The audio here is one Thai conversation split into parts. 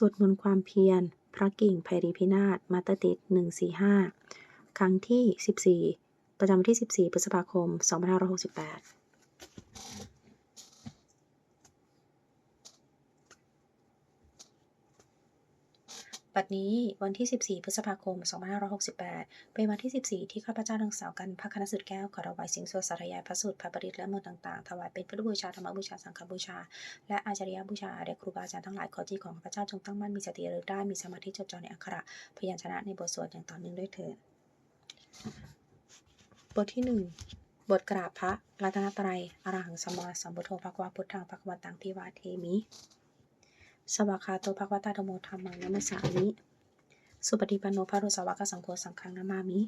สวดมนต์ความเพียร พระกิ่งไพรีพินาศมาตติด145 ครั้งที่ 14 ประจำวันที่ 14 พฤษภาคม 2568 บัดนี้วันที่ 14 พฤษภาคม 2568 เป็นวันที่ 14 ที่ข้าพเจ้านางสาวกันพระคณสุดแก้วขอถวายสิ่งสวดสาธยายพระสูตรพระปริตและมนต์ต่างๆ ถวายเป็นพุทธบูชาธรรมบูชา สังฆบูชา และอาจาริยบูชาแด่ครูบาอาจารย์ทั้งหลายขอจิตของข้าพเจ้าจงตั้งมั่นมีสติระลึกได้มีสมาธิจดจ่อในอักขระพยัญชนะในบทสวดอย่างต่อเนื่องด้วยเถิดบทที่หนึ่งบทกราบพระรัตนตรัยอรหังสมมาสัมพุทโธภควาพุทธังภควตังพิวาเทมิ สวากขาโตภควตาธโมธรรมังนัมสสามิสุปฏิปันโนภะโรสาวกสังโฆสังฆังนามามิ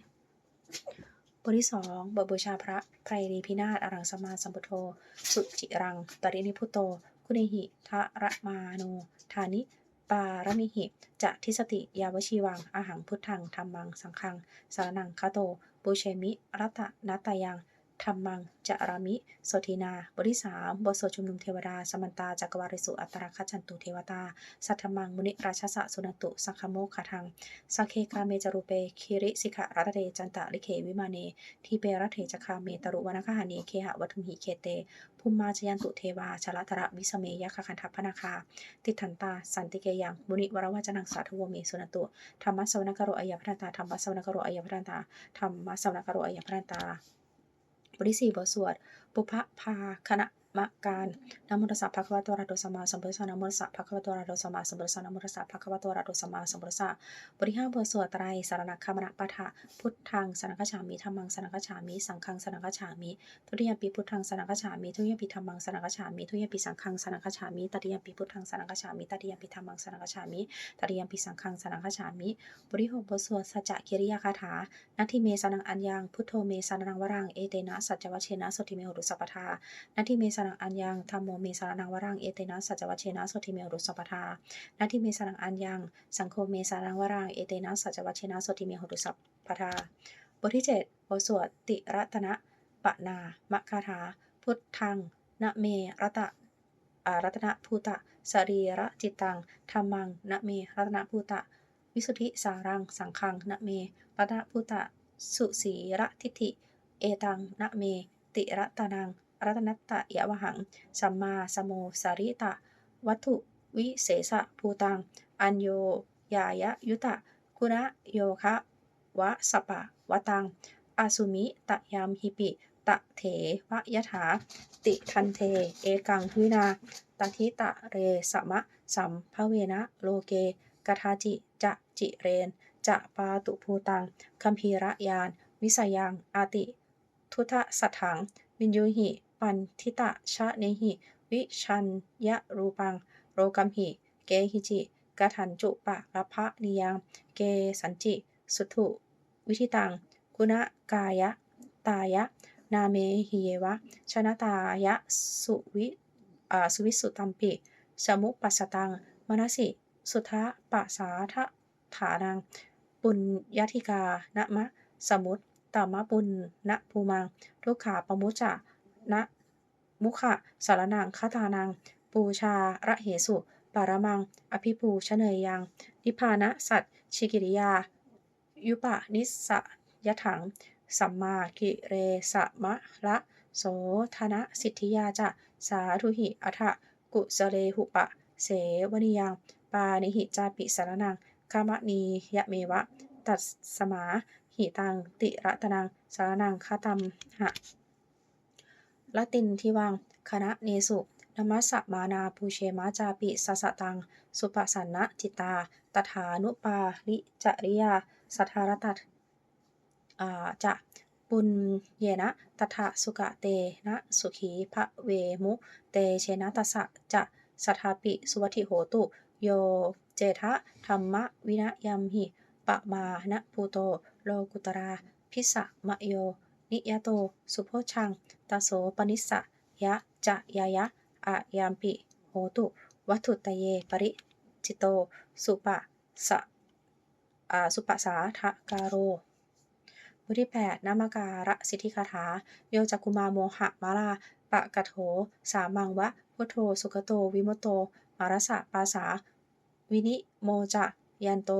บทที่สองบทบูชาพระไพรรีพินาศอรังสมาสัมพุทโธ สุจิรัง ปรินิพุโต คุเนหิทะระมาโนธานิ ปารมิหิ จะทิสติ ยาวชีวังอาหังพุทธังธรรมัง สังฆังสารนังคาโตบูเชมิรัตนัตยัง ธรรมังจะรามิโสทินา บทที่สามบทสวดชุมนุมเทวดา สมันตาจักรวาริสุอัตราคัจันตุเทวตา สัทธมังมุนิราชสะสุนตุ สังคโมคทังสังเคคาเมจารุเป คิริสิกะรัตเตจันตะลิเขวิมาเน ทีเปรัตเถจคาเมตรุวนาคหานีเคหะวัตุมหิเคเต ภูมิมาจยันตุเทวาชลตระวิสเมยะคคันทัพพนาคา ติทันตา สันติเกยังมุนิวรวาจนังสาธุวเมสุนตุธรรมะสวนกโรอายพันตาธรรมะสวนกโรอายพันตาธรรมะสวนกโรอายพันตา บทที่สี่บทสวดปุพพพาคณะ มะการนะโมตัสสะภะคะวะโตอะระหะโตสัมมาสัมพุทธัสสะนะโมตัสสะภะคะวะโตอะระหะโตสัมมาสัมพุทธัสสะนะโมตัสสะภะคะวะโตอะระหะโตสัมมาสัมพุทธัสสะบทที่ห้าบทสวดไตรสารณคามนะปะทะพุทธังสรณคัจฉามิธรรมังสรณคัจฉามิสังฆังสรณคัจฉามิทุติยปีพุทธังสรณคัจฉามิทุติยปีธรรมังสรณคัจฉามิทุติยปีสังฆังสรณคัจฉามิตติยปีพุทธังสรณคัจฉามิตติยปีธรรมังสรณคัจฉามิตติยปีสังฆังสรณคัจฉามิบทที่หกบทสวดสัจจกิริยาคาถานัตถิเมสนังอัญญังพุทโธเมสนังวรังเอเตนะสัจจวัชเชนะสติเมหุรุสัพพทานาทิเมสนังอัญญังธรรมโมเมสานังวรังเอเตนะสัจวัชเชนะโสติเมรุสปทานาทิเมสนังอัญญังสังโฆเมสานังวรังเอเตนะสัจวัชเชนะโสติเมหุรุสปทาบทที่7บทสวดติรัตนะปะนามะคาถา พุทธังนะเมรัตอารัตนภูตะสรีระจิตตังธรรมังนะเมรัตนภูตะ วิสุทธิสารังสังขังนะเมรัตนภูตะ สุสีระทิฏฐิ เอตังนะเม ติรัตนัง รัตนัตตะยะวหัง สัมมาสโมสาริตะ วัตถุวิเศษะภูตัง อัญโยยายะยุตะ กุณะโยคะวะสปะวะตังอาสุมิตะยามหิปิ ตะเถวะยะถา ติทันเท เอกังวินาตทิตะเรสมะ สัมภเวนะโลเกกทาจิจะจิเรน จะปาตุภูตัง คัมภีระยาน วิสยังอาติ ทุทะสัทถัง วินยูหิ ปันทิตะชะเนหิ วิชันยะรูปัง โรกัมหิ เกหิจิกทันจุปะรพะนิยัง เกสันจิ สุถุวิธิตัง กุณกายะ ตายะ นาเมหิเยวะ ชนะตายะ สุวิสุวิสุตัมปิสมุปัสสตัง มนสิ สุทะปัสาทะฐานัง ปุญญาธิกานะมะ สมุตตมะปุณณภูมัง ทุกขาปมุจจะ นะมุขะสารนังคาตานังปูชาระเหสุ ปารมัง อภิปูชเนยยัง นิพานะสัตชิกิริยา ยุปะนิสสยถัง สัมมากิเรสะมะละโสธนะสิทธิยาจะ สาธุหิอัฏฐกุสเลหุปะ เสวนิยัง ปานิหิจาปิสารนังคามะนียะเมวะ ตัสสมาหิตังติระตนังสารนังคาตัมหะ ละตินทิวัง คณะเนสุนมัสสะมานาภูเชมาจาปิสัสะตัง สุปสันนะจิตา ตถานุปาลิจริยา สัทธารตัตอ่าจะปุญเยนะตถาสุกะเตนะสุขีพระเวมุ เตเชนะตัสสะจะสัทธาปิสุวัติโหตุ โยเจทะธรรมวินะยัมหิปะมานะภูโต โลกุตรา พิสะมะโย นิยโต สุโพชัง ตาโสปนิสสะยะ จะยายะอะยามปิ โหตุ วัตถุตเย ปริจิโต สุปะสะสุปะสาทะการโรบทที่8นามการะสิทธิคาถา โยจักุมาโมหะมาลา ปะกะโถ สามังวะ พุทโธ สุกโต วิมโต มารสะปาสาววินิโมจะยันโต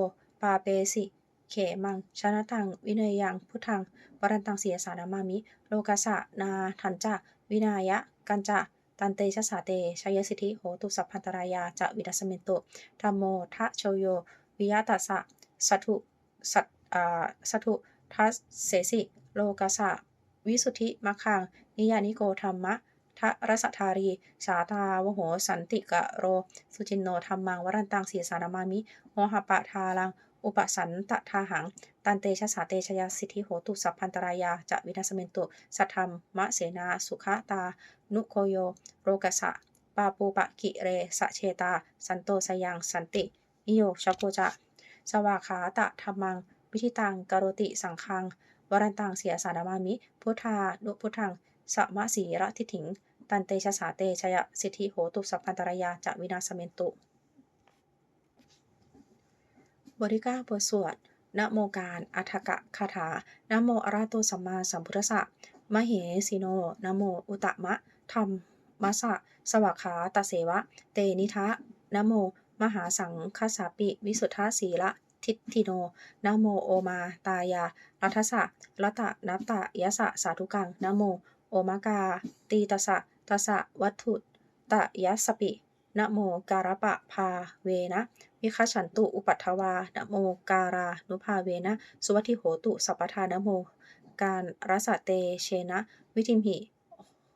ปาเปสิ เขมังชนะตัง วิเนยยัง พุทธังวรันตังเสียสานามามิ โลกัสะนาทันจะวินายะ กันจะตันเตชะสาเตชยสิทธิโหตุสัพพันตรายาจะวิดัสเมนตุธรรมโมทะโชโย วิยตัสสะสัทุสัตอ่าสัทุทัสเสสิ โลกัสะวิสุทธิมัคคัง นิยานิโกธรรมะทะรสทารี สาตาวโห สันติกะโร สุจินโนธรรมัง วรันตังเสียสานามามิ โมหปะทาลัง อุปสันตทาหัง ตันเตชะสาเตชยาสิทธิโหตุสัพพันตรายาจะวินาสเมนตุสัทธรรมมะเสนา สุขตา นุโคโย โรกสะปาปูปะกิเรสะเชตา สันโตสยังสันตินิโยชโกจะ สวาขาตะธรรมัง วิธิตังกโรติสังคัง วรันตังเสียสานามามิ พุทธานุพุทธังสมะสีระทิถิง ตันเตชะสาเตชยสิทธิโหตุสัพพันตรายาจะวินาสเมนตุ บทที่9บทสวดนะโมการ อัฏฐกะคาถานะโมอระหะโตสัมมาสัมพุทธัสสะมเหสีโนนะโม อุตตมะธรรมมัสสะสวากขาตเสวะ เตนิทะนะโม มหาสังคสาปิ วิสุทธาสีละ ทิฏฐิโนนะโมโอมา ตายารัทสะรัตะนัตตะยะสะ สาธุกังนะโม โอมากา ตีตสะตสะวัตถุตะยัสสปิ นะโมการปะพาเวนะวิคัชฉันตุอุปัฏฐวานะโมการานุภาเวนะ สุวัติโหตุ สัพพทานะโม การรสเตเชนะ วิทิมหิ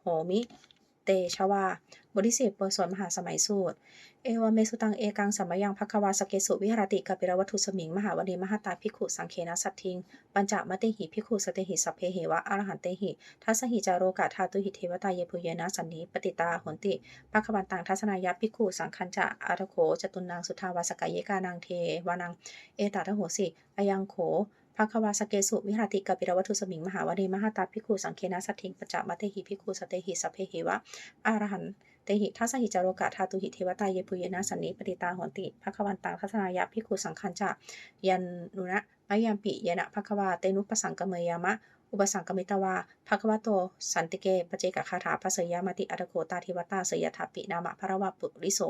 โหมิ เตชวา บทที่สิบบทสวดมหาสมัยสูตร เอวเมสุตังเอกังสัมยังภควาสเกสุวิหรติกปิรวัตุสมิง มหาวดีมหาตาภิกขุสังเคนะสัตทิง ปัญจมะเตหิภิกขุสเตหิสัพเพหิวะอรหันเตหิทัสหิจารโรกะธาตุหิเทวตาเยปุเยนะสันนิปติตาหนติปัควันตังทัศนายะภิกขุสังคัญจะอาทโขจตุนางสุทาวาสกายกานังเทวานังเอตาทโหสิอายังโขภควาสเกสุวิหรติกปิรวัตุสมิง มหาวดีมหาตาภิกขุสังเคนะสัตทิงปัญจมะเตหิภิกขุสเตหิสัพเพหิวะอรหัน เตหิทัสสหิจาโรกะธาตุหิเทวตาเยปุเยนะสันนิปติตาหนติภควันตังทัศนายะพิคุสังคัญจะยันนุนะมายามปิยนะภควาเตนุปสังกเมยามะ อุปสังกมิตวาภควโตสันติเกปเจกคาถาภาษยามติอัตโกตาทิวตาเสยถาปินามะพระวาปุริโส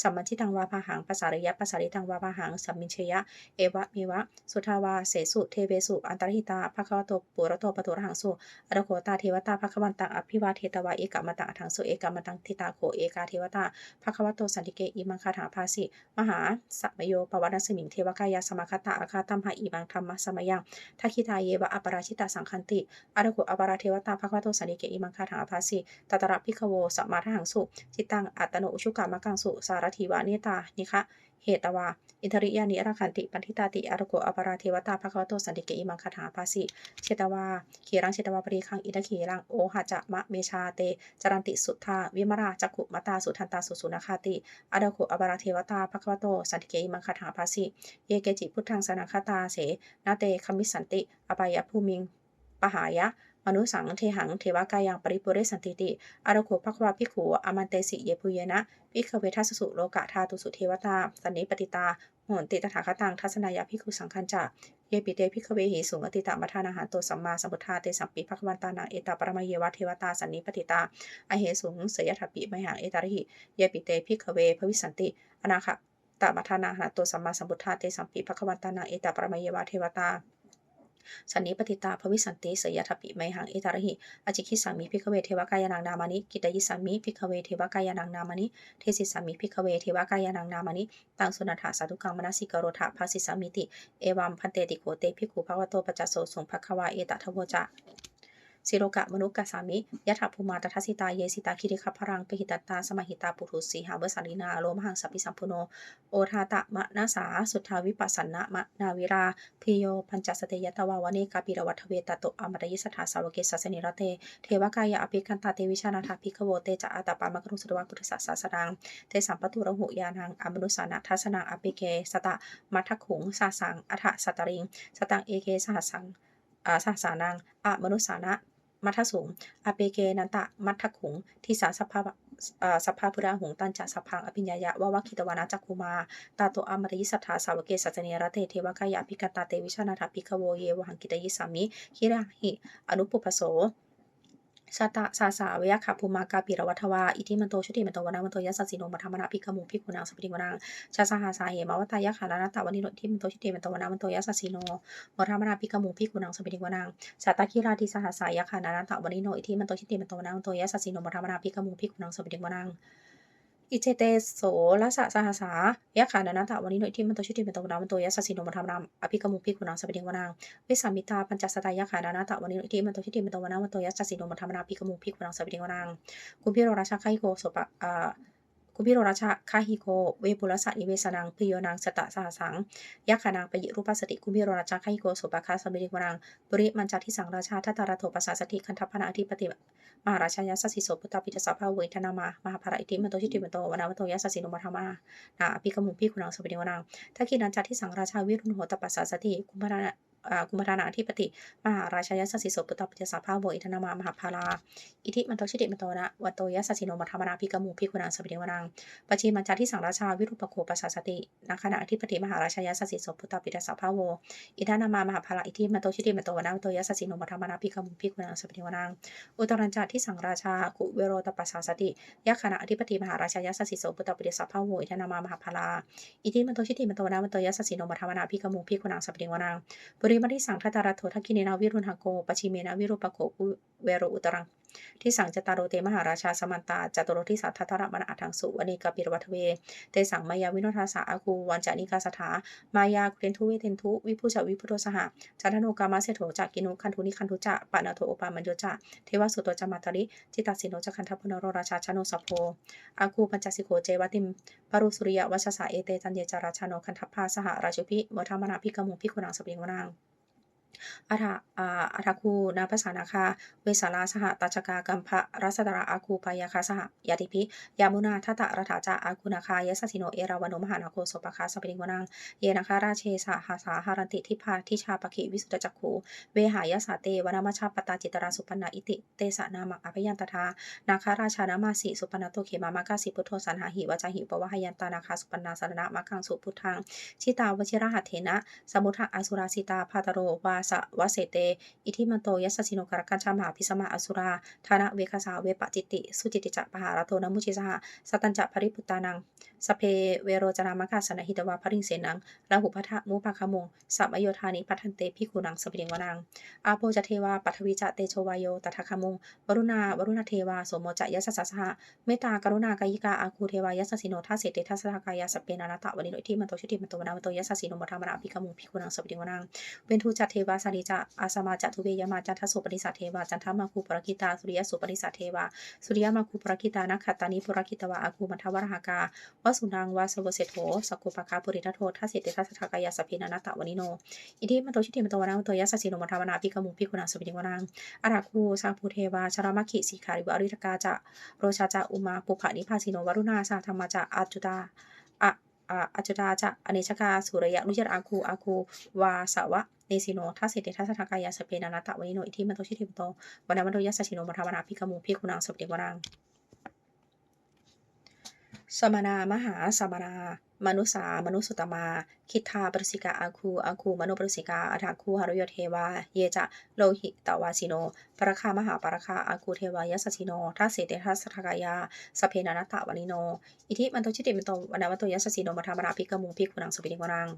สัมมัญชิตังวาพาหังภาษาริยะภาษาริตังวาพาหังสัมมินเชยะ เอวะมีวะ สุทาวาเสสุเทเวสุอันตรหิตาภควโตปุระโตปตุระหังสุอัตโกตาเทวตาภควันตังอภิวาเทตวาเอกมตังอัถังสุเอกมตังทิตาโขเอกาเทวตาภควโตสันติเกอิมังคาถาภาสิมหาสัมโยปวัตสมิงเทวกายาสมคตาอาคาตัมหะอีบังธรรมะสมยังทักขิตาเยวะอปราชิตาสังคันติอารโกอปราเทวตาภควโตสันติเกอิมังคาถาภาสิตตระพิคโวสัมมาทังสุจิตังอัตโนอุชุกามะกังสุสารถีวานิตานิคะเหตวา อินทริยานิอรคันติ ปันทิตาติอารโกอปราเทวตาภควโตสันติเกอิมังคาถาภาสิเชตวาขีรังเชตวาปริคังอินทขีรังโอหะจะมะเมชาเต จรันติสุทธาวิมราจักขุมตาสุทันตาสุสุนาคาติอารโกอปราเทวตาภควโตสันติเกอิมังคาถาภาสิเยเกจิพุทธังสนาคาตาเสนาเตคมิสสันติอปายภูมิงปหายะ มนุสังเทหังเทวกายังปริปุเรสันติติอารโคภควาพิขูอมันเตสิเยปุเยนะพิขเวทัสสุโลกะธาตุสุเทวตาสันนิปติตาโหนติตถาคตังทัศนายาพิคุสังคัญจะเยปิเตพิขเวหิสุงอติตามัทานาหารโตสัมมาสัมพุทธาเตสัมปิภควันตานาเอตาปรมาเยวะเทวตาสันนิปติตาอเหสุงเสยถปิไมหังเอตาริหิเยปิเตพิขเวภวิสันติอนาคะตมัทานาหารโตสัมมาสัมพุทธาเตสัมปิภควันตานาเอตาปรมาเยวะเทวตา สันนิปติตาภวิสันติเสยทัปปิไมหังเอตารหิอจิคิสามิพิกเวเทวกายานังนามานิกิตยิสามิพิกเวเทวกายานังนามานิเทศิสามิพิกเวเทวกายานังนามานิตังสุนันทาสาธุกังมนสิกโรธาภาสิสามิติเอวัมพันเตติโกเตพิกุภวโตปจัสโสสงภควาเอตทวจะ สิโรกะมนุกะสามิยะถาภูมาตทัสสิตาเยสิตาคิริคพรังปหิตตาสมหิตาปุถุสีหาเบสันินาโลมหังสัพพิสัมพุโนโอทาตะมะนาสาสุทธาวิปัสสนะมะนาวิราพิโยพัญจสเตยตวาวเนกาปิรวัฏเวตโตอมตยิสถาสาวเกสัสนิรเตเทวกายะอภิคันตาเตวิชานาถาภิกโวเตจะอาตปามกรุสตวะพุทธศาสนังเตสัมปตุระหุยานังอมนุสานะทัสนังอภิเกสตะมัทขุงสาสังอัฏฐสัตริง สตังเอเกสหัสังอาสหัสานังอะมนุสานะ มัทสูงอเปเกนันตะ มัทขุง ทิสาสภาสภาพุราหุงตันจะสพังอภิญญายะวาวคิตวานาจักคุมา ตาโตอมริยิสัทธาสาวเกสัจเนรเตเทวกายาภิกตาเตวิชานาทาภิกโวเยวหังกิตยิสามิคิระหิ อนุปุปโส สตะสาสาเวยขับภูมากาปิรวัทวา อิทิมันโตชุติมันโตวนามันโตยัสสสิโนมัทมนาภิกขมุภิกขุนางสปริงวนังชาสหาสาเหมาวตายะขานานตะวันิโนทิมันโตชุติมันโตวนามันโตยัสสสิโนมัทมนาภิกขมุภิกขุนางสปริงวนังสาตาคิราทิสหาสายะขานานตะวันิโนอิทิมันโตชุติมันโตวนามันโตยัสสสิโนมัทมนาภิกขมุภิกขุนางสปริกุนาง อิเจเตโสลัสสะสหสายะขานานาตะวันนี้โนอิทิมันตัวชุติมันตัวนามันตัวยะสสินโนมัทมนามอภิกมุภิกขุนางสปริงวนังวิสามิตาปัญจสตายะขานานาตะวันนี้ที่มันโตที่ที่มันตวันนามันตัวยะสสินโนมัทมนามภิกมุพิกุนังสวิติวนังคุณพี่โรราชาคาฮิโกโสปะอ่า คุณพี่โรราชาคาฮิโกเวปุรสะนิเวสนังพิโยนังสตะสหสังยักขานางปยิรูปัสติคุณพี่โรราชาคาฮิโกโสปะคาสมิริวนังบริมันจาทิสังราชาทัตตาราโทปัสสสติคันทัพพนาอธิปติมหาราชายัสสิโสปุตตาปิตสาภาเวทนามามหาภาระอิติมันโตชิติมันโตวนาวันโตยัสสิโนมัทมานาอภิกมุพิกุนังสวิติวนังถ้าคินันจัที่สังราชาวิรุณโหตปัสสสติคุณพระ กุมารนาธิปติ มหาราชายัสสิโสปุตตปิจสาภาโวอิทนามามหาภาลาอิทิมันโตชิติมันโตนะวัตโตยัสสิโนมัทมนาภิกมุภิกุณังสปิเดวนังปชีมันจาที่สังราชาวิรุปโคปัสสตินาคณะธิปติมหาราชายัสสิโสปุตตปิจสาภาโวอิทนามามหาภาลาอิทิมันโตชิติมันโตนะวัตโตยัสสิโนมัทมนาภิกมุภิกุณังสปิเดวนังอุตรัญจาที่สังราชากุเวโรตปัสสติยักขณะธิปติมหาราชายัสสิโสปุตตปิจสาภาโวอิทนามามหาภาลาอิทิมันโตชิติมันโตนะวัตโตยัสสิโนมัทมนาภิกมุภิกุณังสปิเดวนังบริมาที่สังทัตตารโททักกิเนนาวิรุณหโกปชิเมนาวิรุปโกเวโรอุตรัง ที่สังจตารโรเตมหาราชาสมันตาจตุโรทิสัทธทรมณอัทังสุวณีกปิรวัทเว เตสังมายาวิโนทาสาอาคูวันจานิกาสถามายาเทนทุเวเทนทุวิพุจวิพุทธสหจันทโนกามาเสโถจักกินุคันทุนิคันทุจะปะนาโทโอปามัญโยจะเทวสุตโตจมาตริจิตาสิโนจคันทพนโรราชาชโนสโพอาคูปัญจสิโกเจวติมปรุสุริยวัชสาเอเตจันเยจาราชาโนคันทพพาสหราชุพิมทามนาพิกมุพิคุนังสปิงวนาง อาทาอาทาคูนาภาษานาคา เวสาลาสหตัชกากัมภะรัสดราอาคูปายาคาสหยาติพิยามุนาทัตตะรถาจาอาคูนาคายสสิโนเอราวโนมหานาโคสปะคาสปิงวนัง เยนาคาราเชสาหาสาหารันติทิพาทิชาปะคิวิสุตจักขูเวหายสาเตวนามชาปตาจิตราสุปนาอิติเตสนามักอภยันตถานาคาราชานามาสีสุปนาโตเขมามากาสิพุทโธสันหาหิวจาหิปวะหยันตานาคาสุปนาสนะมักังสุพุทธังชิตาวชิระหัตเถนะสมุทะอสุราสิตาพาตโรวาสวเสเต อิทิมันโตยัสสิโนกรกันชามหาพิสมาอสุราธานะเวคาสาเวปจิติ สุจิติจะปหารโทนมุชิสหสตัญจะภริปุตตานังสเพเวโรจนามกาสนหิตวาภริงเสนังลาหุพัทะมุปะคมงสัมโยธานิพัทันเตพิกุนังสเปิเดงวนังอาโปจเทวาปัทวิจะเตโชวายโยตถาคมงวรุณาวรุณเทวาสมโมจะยัสสะสหเมตตากรุณากายิกาอาคูเทวายัสสิโนทัสเสติทัสสะกายาสเปนานาตะวันิโนที่มันโตชุติมันโตวนามันโตยัสสิโนมัทามนาภิกมุภิกุนังสเปิเดงวนังเวนทุจัตเทวาสานิจะอาสมาจัตุเวยมาจันทสุปนิสัตเทวาจันทมาคูปรกิตาสุริยสุปนิสัตเทวาสุริยมาคูปรกิตานักขตานิปรกิตวาอาคูมัทวรหากาวสุนังวาสวเสโถสกุปะคาปุริทัโททัสสิติทัสสะกายาสพินานาตะวันิโน อิทิมันโตชิติมันโตวนามันโตยัสสิโนมัทวนาภิกมุภิกุนังสปิเดงวนังอาราคูสังภูเทวาชรามัคคิสีขาริวอริตกาจะโรชาจะอุมาปุภานิพาสิโนวรุณาสาธรรมจะอาจุตาอะอาจุตาจะอเนชกาสุรยะนุจรอาคูอาคูวาสวะเนสิโนทัสเสติทัสทากายาสเปนานาตะวันิโน อิทิมันโตชิติมโตวันามันโตยัสสิโนมัทวนาพิกมุพิกุนังสปิเดงวนัง สมนามหาสมนามนุสามนุสุตมา คิทาปรสิกาอาคูอาคูมนุปรสิกาอาทาคูหารยเทวา เยจะโลหิตวาสิโน ปรคามหาปรคาอาคูเทวายัสสิโนทัสเสเตทัสทกายาสเพนานาตะวานิโน อิทิมันโตชิติมันโตวันนามันโตยัสสิโนมัทามราภิกมุงภิกขุนังสุปิเดงวนัง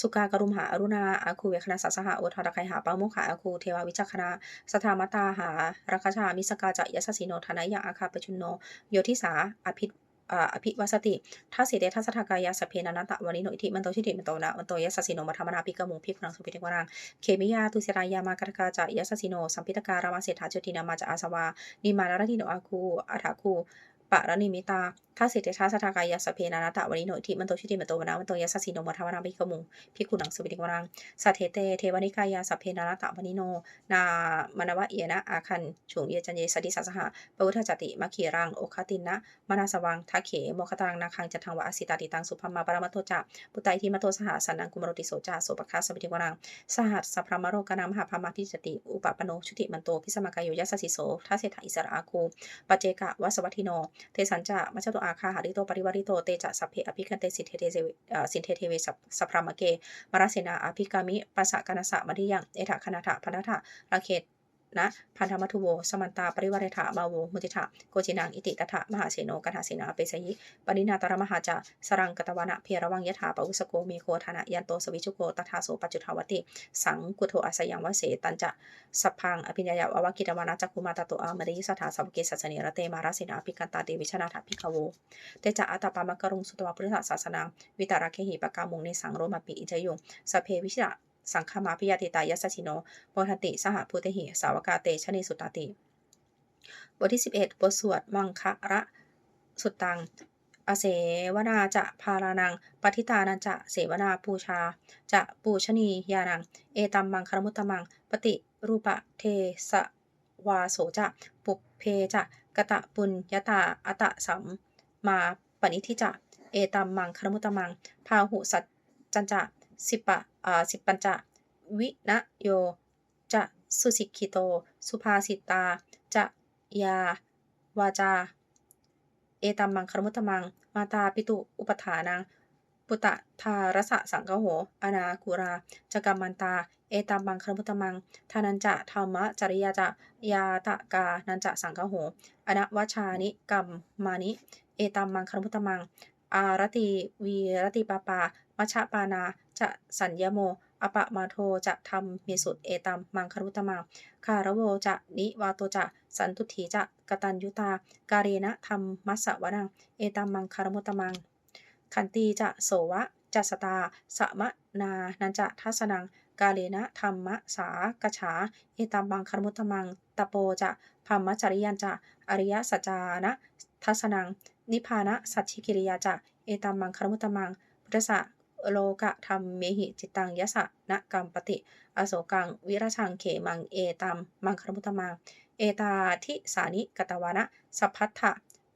สุกากรุมหาอรุณาอาคูเวคณะสัสหะโอทารคายหาปามุขาอาคูเทวาวิจักคณะสถามตาหารัคชามิสกาจะยัสสิโนธนายะอาคาปชุนโนโยทิสาอภิ อภิวัสติทศเสีเดทัสทากายาสเพนานาตะวันนี้โนอิทิมันโตชิติมันโตนะมันโตยัสสิโนมัธรรมนาภิกมุงพิกนังสุปิเทวรังเคมิยาตุสิรายามากรกาจะยัสสิโนสัมพิตการามาเศรษฐาจุตินามาจะอาสวานิมานารติโนอาคูอาถาคูปะรณิมิตา ถ้าสิทธิชาสทากายาสเพนานาตะวันนี้โนทิมันโตชิติมันโตวนามันโตยัสสิโนมัทวนาภิกมุงพิกุนังสุวิติวรังสัทเทเตเทวนิกายาสเพนานาตะวันนี้โนนามนวะเยนะอาคันฉุงเยจันเยสติสัสหะปวุทธจติมัคคีรังโอคตินนะมานาสวังทักเขโมคตังนาคังจัทังวะอสิตาติตังสุภมาปรมัตโตจะปุตไตทิมัตโตสหสันนังกุมรติโสจาโสปคาสวิติวรังสหัสสัพพมโรกนามหาพามาพิจติอุปปโนชุติมันโตพิสมากายโยยัสสิโสทัสเสถอิสระอาคูปเจกะวสวัติโนเทสันจะมัชตุอาคาหาริโตปริวาริโตเตจะสัพเพอภิคันเตสิเทเทเซสินเทเทเวสัพพรามเกมรเสนาอภิกามิปัสสะกนัสะมดิยังเอถะคณาถะพนัทะระเขต นะพันธมัทุโว สมันตาปริวาริถามาโว มุติถาโกจินังอิติตถะมหาเสโนกถาเสนาเปสยิปรินาตรมหาจาสรังกตวนะเพียระวังยถาปวุสโกมีโคธนะยันโตสวิชุโกตถาโสปัจจุทาวติ สังกุโทอาสยังวเสตันจะสัพพังอภิญญายาววกิตวานะจักคุมาตโตอามริสถาสัพเกสัสเนระเตมาราสินาภิกันตาเดวิชนาถาภิกขโวเตจะอัตปามกรุงสุตวะพุทธศาสนาวิตาราเคหิปกามุงในสังโรมปิอิจยุงสเพวิชา สังฆมาพิยติตายัสชิโนโพธติ สหพุทธหิ สาวกาเตชนิสุตติ บทที่ 11 บทสวดมังคะระสุตตัง อเสวนาจะพารานังปฏิตานันจะเสวนาปูชา จะปูชนียานัง เอตัมมังคารมุตตมัง ปฏิรูปะเทสวาโสจะ ปุเพจะกะตะปุญยตาอตะสัมมาปณิทิจะ เอตัมมังคารมุตตมัง พาหุสัจจันจะ สิปะ อ่าสิปัญจะวินโย จะสุสิกิโต สุภาสิตา จะยา วาจา เอตัมมังคารมุตมัง มาตาปิตุ อุปถานัง ปุตตะทารสะสังกโห อนากุราจกรรมันตา เอตัมมังคารมุตมัง ทานันจะธรรมะจริยาจะ ยาตะกา นันจะสังกโห อนวัชานิกรรมมานิ เอตัมมังคารมุตตมัง อารติวีรติปาปา มัชฌปานา จะสัญญโม อปะมาโทจะทำมีสุดเอตัมมังคารุตมังคารโวจะนิวาโตจะ สันตุถีจะกตัญยุตา การเณธรรมมัสสวนัง เอตัมมังคารมุตมัง ขันตีจะโสวะจัสตาสมะนานันจะทัสนัง กาเลนะธรรมะสากฉา เอตัมมังคารมุตมัง ตโปจะพัมมจริยันจะ อริยสัจานะทัสนัง นิพพานะสัจฉิกิริยาจะ เอตัมมังคารมุตมัง พุทธะ โลกะธรรมเมหิจิตังยะสะนะกรรมปฏิอโศกัง วิราชังเขมัง เอตัมมังคารมุตมังเอตาทิสานิกตวานะ สัพพัทธะ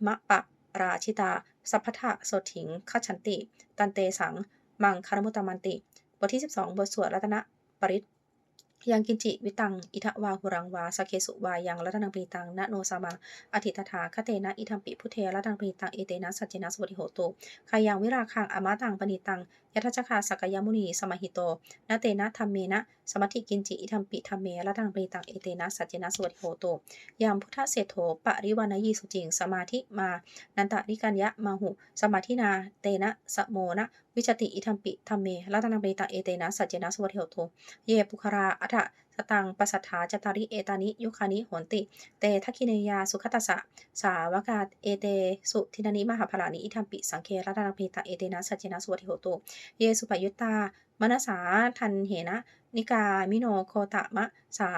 มะปะราชิตา สัพพัทธะโสถิงขชันติ ตันเตสัง มังคารมุตมันติ บทที่ 12 บทสวดรัตนปริตยังกินจิวิตัง อิทวาหุรังวาสเคสุวายังรัตนังปีตังนโนสามังอธิตถาคเตนะอิทัมปิพุเทรัตนังปีตัง เอเตนะสัจเจนะสวัสดิโหตุขายังวิราคังอมาตังปณิตังยัตชคาสักยมุนี สมหิโตนาเตนะธรรมเมนะ สมัติกินจิ อิธรรมปิธรรมเมรัตังปริตัง เอเตนะ สัจเจนะสวัสดิโหตุยามพุทธเศรษโธปริวานายีสุจิง สมาธิมา นันตริกัญญะมาหุ สมาธินา เตนะสโมนะ วิจติ อิธรรมปิธรรมเมรัตังปริตัง เอเตนะ สัจเจนะสวัสดิโหตุเยปุคราอัฏ ตังปัสสัทธาจตาริเอตานิยุคานิโหนติ เตทักิเนยาสุขตัสสะสาวกาเอเตสุทินานิมหาภลานิอิทัมปิสังเครัตนังปีตังเอเตนะสัจเจนะสวัสดิโหตุ เยสุปยุตตามนสาทันเหนะ นิกามิโนโคตะมะสา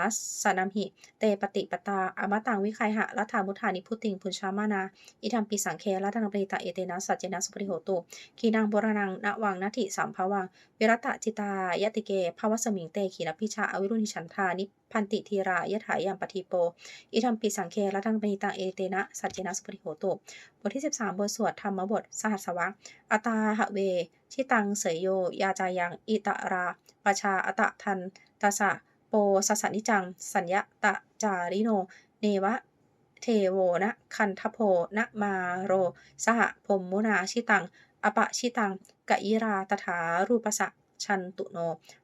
สนัมหิ เตปฏิปตา อมตังวิคัยหะรัฐามุธานิพุติงพุชามานา อิทัมปิสังเครัตนังปริตาเอเตนะสัจเจนะสุปริโหตุขีนังบรนังนวังนาทิสัมภวังวิรัตจิตายติเกภาวสมิงเตขีนพิชาอวิรุณิฉันทานิพันติทีรายถายัมปฏิโป อิทัมปิสังเครัตนังปริตาเอเตนะสัจเจนะสุปริโหตุบทที่ 13บทสวดธรรมบทสหัสวะ อตาหะเว ชิตังเสยโย ยาจายัง อิตาราปชาอตะทันตาสะ โปสสนิจัง สัญญะตะจาริโน เนวะ เทโวนะ คันทโพนะมาโร สหพมมุนาชิตัง อปะชิตังกะยิราตถารูปสะชันตุโน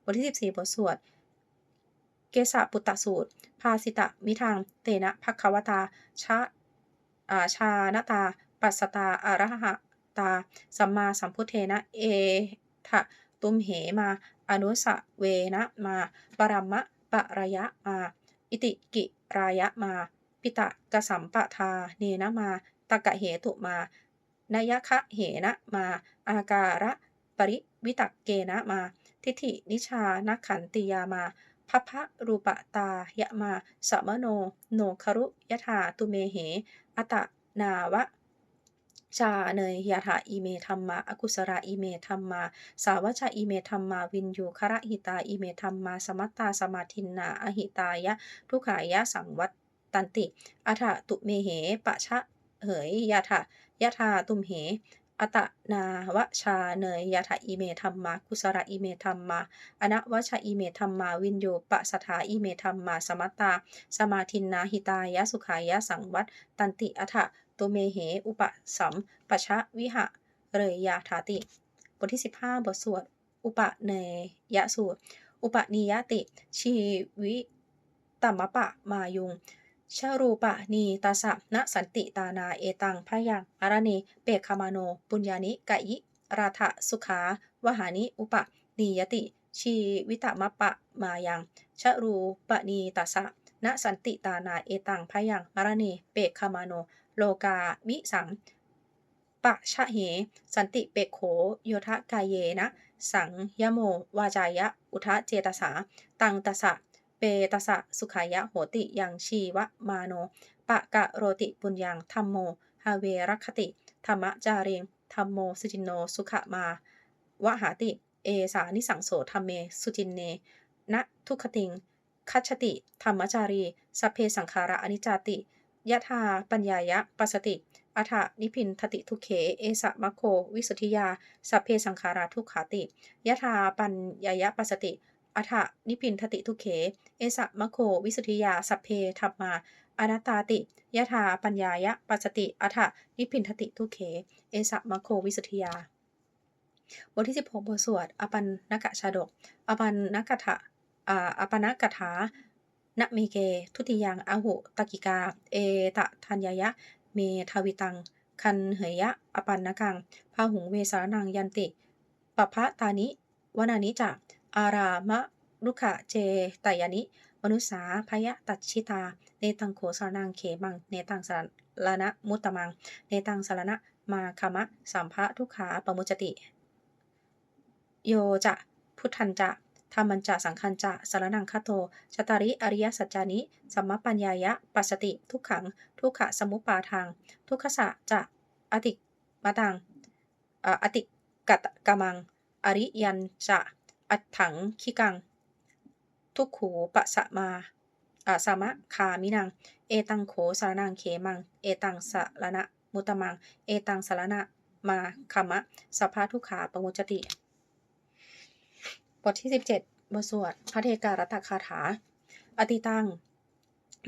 บทที่ 14 บทสวด เกสะปุตตสูตร ภาสิตะมิทัง เตนะภักควตา ชาชานตา ปัสสตาอารหะ ตา สัมมาสัมพุทเทนะ เอทะตุมเหมา อนุสเวนะมา ปรัมมะปะระยะมา อิติกิรายะมา ปิตะกสัมปะทา เนนะมา ตะกะเหตุมานยคะเหนะมา อาการะปริวิตักเกนะมา ทิฏฐินิชานักขันติยามาพัพะรูปตายะมา สมโน โนครุยถาตุเมเห อตะนาวะ ชาเนยยาถาอีเมธรรมาอกุสราอีเมธรรมา สาวชาอีเมธรรมา วินยูคระหิตาอีเมธรรมา สมัตตาสมาทินนาอหิตายะ ทุขายะสังวัตตันติอัฏตุเมเหปะชะเหยยาถายะธาตุมเหอตะนาวชาเนยยาถาอีเมธรรมากุสระอีเมธรรมา อนวชาอีเมธรรมา วินโยปะสถาอีเมธรรมา สมัตตา สมาทินนาหิตายะสุขายะสังวัตตันติอัฏ ตุเมเห อุปสัมปชะวิหะ เรยยาถาติ บทที่ 15 บทสวด อุปเนยะสูตร อุปนิยติ ชีวิตัมมะปะมายุงชารูปะนีตาสะนะสันติตานาเอตังพยังอารเนเปกคามาโน ปุญญานิกะยิ ราทะสุขาวหานิอุปนียติ ชีวิตมะปะมายังชารูปะนีตาสะนะสันติตานาเอตังพยังอารเนเปกคามาโน โลกามิสังปะชะเห สันติเปกโขโยทะกายเยนะ สังยโม วาจายะ อุทะเจตสา ตังตสะ เปตสะ สุขายะโหติยังชีวะมาโน ปะกะโรติปุญญังธรรมโม ฮาเวรัคติ ธรรมจาเรงธรรมโม สุจินโน สุขมาวะหาติ เอสานิสังโสธรรมเม สุจินเนนะทุกขติงคัจฉติ ธรรมจารี สัพเพสังขาระอนิจจติ ยะธาปัญญายะปัสสติอัฏฐนิพินทติทุเข เอสะมะโค วิสุทธิยา สัพเพสังขาราทุกขาติยะธาปัญญายะปัสสติอัฏฐนิพินทติทุเข เอสะมะโค วิสุทธิยา สัพเพธรรมาอนัตตาติยะธาปัญญายะปัสสติอัฏฐนิพินทติทุเข เอสะมะโค วิสุทธิยา บทที่ 16 บทสวดอปันนกะชาดก อปันนกถะอ่าอปนกถา นะเมเก ทุติยังอาหุตกิกา เอตะทัญญายะ เมทาวิตัง คันเหยยะ อปันนกังพาหุงเวสารนังยันติปภะตานิ วนานิจะอารามะลุขะเจตยานิ มนุสาพยะตัชชิตา เนตังโขสารนังเขมัง เนตังสารณะมุตตมัง เนตังสารณะมาคามะ สัมภะทุขาปมุจจติ โยจะ พุทธันจะ ธรรมันจะสังคันจะสารนังคาโตชตาริอริยสัจจานิสัมมปัญญายะ ปัสสติ ทุกขัง ทุกขะสมุปปาทาง ทุกขสะจะอติมาตังอติกัตกามัง อริยันจะอัตถังคิกัง ทุกขูปะสะมาอาสามะคามินัง เอตังโขสารนังเขมัง เอตังสารณะมุตมัง เอตังสารณะมาคามะสัพพะทุกขาปมุจติ บทที่ 17 บทสวดพระเทการตคาถา อติตัง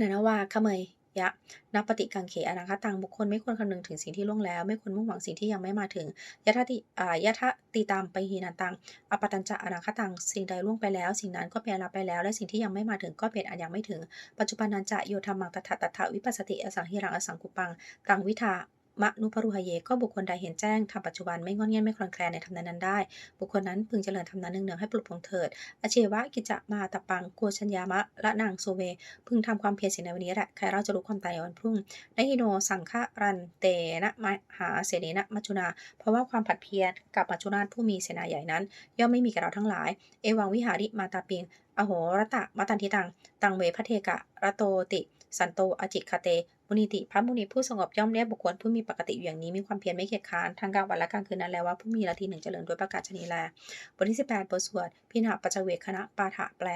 นนาวาขเมยยะนับปฏิกังเขอนาคตังบุคคลไม่ควรคำนึงถึงสิ่งที่ล่วงแล้ว ไม่ควรมุ่งหวังสิ่งที่ยังไม่มาถึงยะทะติอ่ายะทะติตามไปหีนันตังอปตัญจะอนาคตังสิ่งใดล่วงไปแล้ว สิ่งนั้นก็เป็นรับไปแล้ว และสิ่งที่ยังไม่มาถึงก็เป็นอันยังไม่ถึง ปัจจุบันนันจะโยธรรมังตถะตถะวิปัสสติอสังหิรังอสังกุปังตังวิทา มะนุปรุหเย ก็บุคคลใดเห็นแจ้งทำปัจจุบันไม่งอนเงียนไม่คลอนแคลนในธรรมนั้นได้ บุคคลนั้นพึงเจริญธรรมนั้นเนืองๆให้ปลุกปลงเถิด อเชวะกิจจะมาตะปังกัวชัญญามะละนางโซเว พึงทำความเพียรสิ่งในวันนี้แหละ ใครเราจะรู้ความตายในวันพรุ่งนหิโนสังฆรันเตนะมหาเสนนะมัจจุนา เพราะว่าความผัดเพียรกับมัจจุราชผู้มีเสนาใหญ่นั้น ย่อมไม่มีแก่เราทั้งหลาย เอวังวิหาริมาตาปิง อโหรตะมะตันทิตัง ตังเวพระเทกะระโตติ สันโตอจิคาเต มุนิติพระมุนีผู้สงบย่อมเรียกบุคคลผู้มีปกติอยู่อย่างนี้มีความเพียรไม่เกียจค้านทั้งกลางวันและกลางคืนนั้นแล้วว่าผู้มีละทีหนึ่งเจริญด้วยประกาศชนีแลบทที่18บแปดบทสวดพินาปัจจเวคคณะปาฐะแปล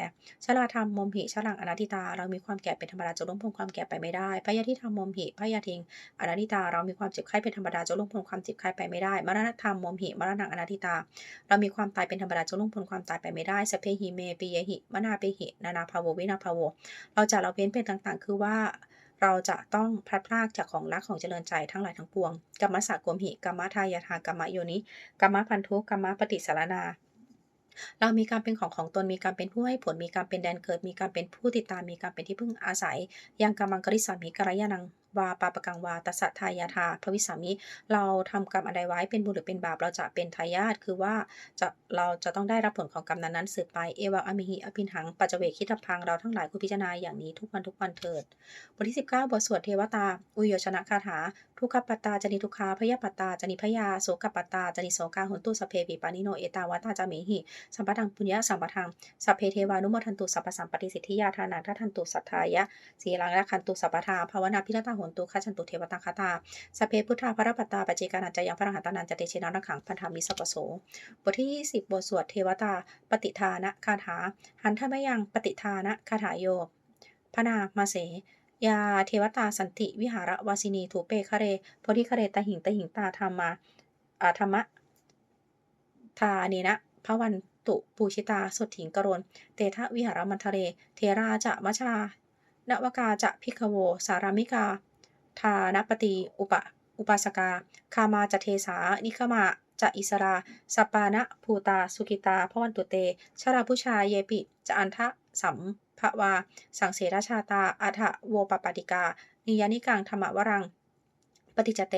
ชลาธรรมมมหิชลังอนัติตา เรามีความแก่เป็นธรรมดาจะล่วงพ้นความแก่ไปไม่ได้พยาธิธรรมมมหิพยาทิงอนัติตา เรามีความเจ็บไข้เป็นธรรมดาจะล่วงพ้นความเจ็บไข้ไปไม่ได้มรณะธรรมมมหิมรณะอนัติตา เรามีความตายเป็นธรรมดาจะล่วงพ้นความตายไปไม่ได้สเพหิเมปิยหิมนาเปหินานาภาโววินาภาโวเราจะเราเว้นเป็นต่างๆ คือว่า เราจะต้องพลัดพรากจากของรักของเจริญใจทั้งหลายทั้งปวงกรรมะสะโกมหิกรรมะทายาทากรรมะโยนิกรรมะพันธุกรรมะปฏิสารนาเรามีการเป็นของของตนมีการเป็นผู้ให้ผลมีการเป็นแดนเกิด มีการเป็นผู้ติดตามมีการเป็นที่พึ่งอาศัยยังกรรมังกริสามิกรยานัง วาปาปกังวาตัสสะทายาทาพระวิสามิ เราทำกรรมอะไรไว้เป็นบุญหรือเป็นบาป เราจะเป็นทายาทคือว่าจะเราจะต้องได้รับผลของกรรมนั้นๆสืบไปเอวะอมิหิอภินหังปัจเจเวคิดพังเราทั้งหลายควรพิจารณาอย่างนี้ทุกวันทุกวันเถิดบทที่ 19 บทสวดเทวตา อุโยชนะคาถา ทุกขปัตตาจนิทุกขาพยปัตตาจนิพยาโสกปัตตาจนิโสกาหุนตุสเพปิปานิโนเอตาวตาจามิหิสัมปทังปุญญะสัมปทังสัพเพเทวานุโมทันตุสัพพสัมปติสิทธิยาทานาทัทันตุสัทธายะสีลังละคันตุสัพพทาภาวนาพิรตาโหนตุขัชันตุเทวตาคาตาสัพเพพุทธาพระปัตตาปเจกานันจยังพระรหัตานันจเตชินานังขังพันธามิสัพพโสบทที่ 20 บทสวดเทวตา ปฏิทานะคาถา หันทมยังปฏิทานะคาถาโยพนามาเส ยาเทวตาสันติวิหารวาสินีถูเปคะเรโพธิคะเรตหิงตหิงตาธรรมาอาธรรมะทาเนนะพระวันตุปูชิตาสดถิงกรณเตทะวิหารมันทะเร เทราจะมชานวกาจะพิกโว สารามิกา ทานปฏิอุปอุปสกา คามาจะเทสา นิคมาจะอิสราสปานะภูตา สุกิตาพระวันตุเต ชราผู้ชายเยปิ จะอันทะสัม ภะวา สังเสราชาตา อัฏฐโวปปปติกา นิยานิกังธรรมวรัง ปฏิจเต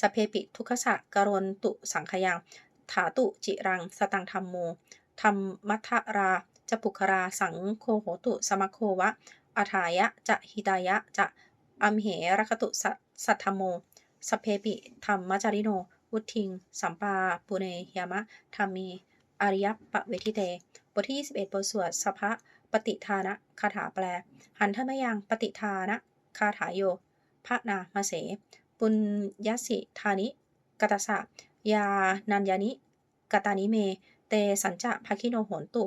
สเพปิทุกขสะกรณตุสังขยัง ถาตุจิรัง สตังธรรมโม ธรรมัทราจะปุครา สังโฆโหตุ สมโควะอาทายะ จะหิตายะ จะอัมเหรคตุสัสัทธโม สเพปิธรรมจาริโน วุทิง สัมปาปุเนยามะธรรมี อริยปะเวทิเต บทที่ 21 บทสวดสภะ ปฏิทานะคาถาแปล หันทมยังปฏิทานะคาถาโยพระนามาเส ปุญญสิธานิกตสะยานัญญานิกตานิเม เตสัญจะภคิโนโหนตุ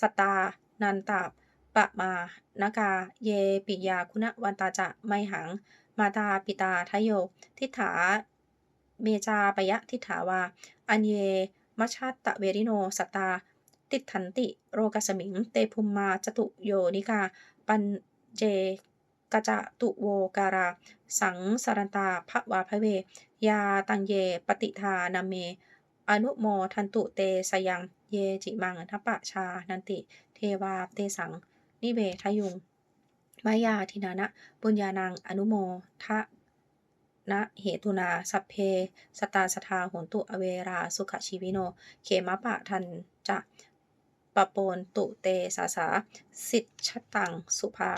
สตานันตาปะมานากา เยปิยาคุณวันตาจะไมหัง มาตาปิตาทโย ทิฏฐาเมจาปยะทิฏฐาวา อันเยมัชชาตะเวริโนสตา ติทันติ โรกสมิง เตภุมมาจตุโยนิกา ปัญเจกจะตุโวการา สังสารตาภวาพเว ยาตังเย ปฏิทานาเม อนุโมทันตุเตสยัง เยจิมังทัปปะชา นันติ เทวาเตสัง นิเวทยุง มายาทินานะปุญญานังอนุโมทะนะเหตุนา สัพเพ สตาสทาโหนตุอเวรา สุขชีวิโน เขมะปะทันจะ ปะโปนตุเตสาสา สิทธชตัง สุภา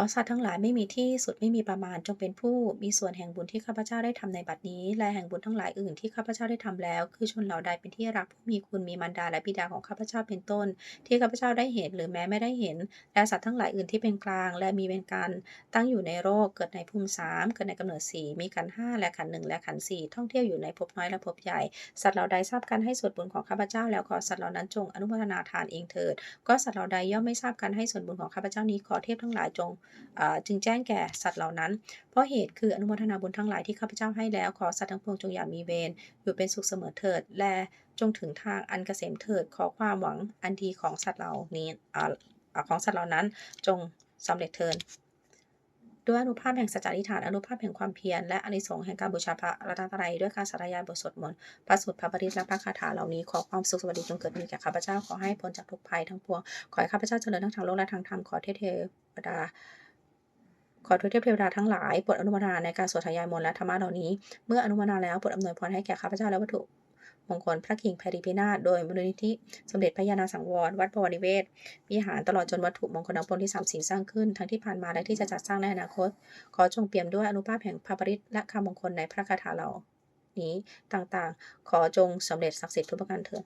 อสัตว์ทั้งหลายไม่มีที่สุดไม่มีประมาณจงเป็นผู้มีส่วนแห่งบุญที่ข้าพเจ้าได้ทำในบัดนี้ และแห่งบุญทั้งหลายอื่นที่ข้าพเจ้าได้ทำแล้ว คือชนเหล่าใดเป็นที่รักผู้มีคุณมีมารดาและบิดาของข้าพเจ้าเป็นต้น ที่ข้าพเจ้าได้เห็นหรือแม้ไม่ได้เห็น และสัตว์ทั้งหลายอื่นที่เป็นกลาง และมีเป็นการตั้งอยู่ในโรคเกิดในภูมิสามเกิดในกำเนิดสี่มีขันห้าและขันหนึ่งและขันสี่ท่องเที่ยวอยู่ในภพน้อยและภพใหญ่สัตว์เหล่าใดทราบการให้ส่วนบุญของข้าพเจ้า แล้วขอสัตว์เหล่านั้นจงอนุโมทนาทานเองเถิด ก็สัตว์เหล่าใดย่อมไม่ทราบการให้ส่วนบุญของข้าพเจ้านี้ขอเทพทั้งหลายจงจึงแจ้งแก่สัตว์เหล่านั้น เพราะเหตุคืออนุโมทนาบุญทั้งหลายที่ข้าพเจ้าให้แล้ว ขอสัตว์ทั้งปวงจงอย่ามีเวรอยู่เป็นสุขเสมอเถิด และจงถึงทางอันเกษมเถิด ขอความหวังอันดีของสัตว์เหล่านี้อของสัตว์เหล่านั้นจงสำเร็จเถิด ด้วยอนุภาพแห่งสัจจาธิฐานอนุภาพแห่งความเพียรและอนิสงส์แห่งการบูชาพระรัตนตรัยด้วยการสาธยายบทสวดมนต์พระสูตรพระปริตรและพระคาถาเหล่านี้ขอความสุขสวัสดีจงเกิดมีแก่ข้าพเจ้าขอให้พ้นจากทุกภัยทั้งปวงขอให้ข้าพเจ้าเจริญทั้งทางโลกและทางธรรมขอเทเทวดาขอทุเทพเทวดาทั้งหลายโปรดอนุโมทนาในการสวดทายายมนต์และธรรมะเหล่านี้ เมื่ออนุโมทนาแล้วโปรดอำนวยพรให้แก่ข้าพเจ้าและวัตถุ มงคลพระกิ่งแพริพินาศโดยมูลนิธิสมเด็จพระยาณสังวร วัดบวรนิเวศวิหารตลอดจนวัตถุมงคลทั้งปวงที่สามสิ่งสร้างขึ้น ทั้งที่ผ่านมาและที่จะจัดสร้างในอนาคต ขอจงเปี่ยมด้วยอนุภาพแห่งพระปริตและคำมงคลในพระคาถาเหล่านี้ต่างๆ ขอจงสำเร็จศักดิ์สิทธิ์ทุกประการเถิด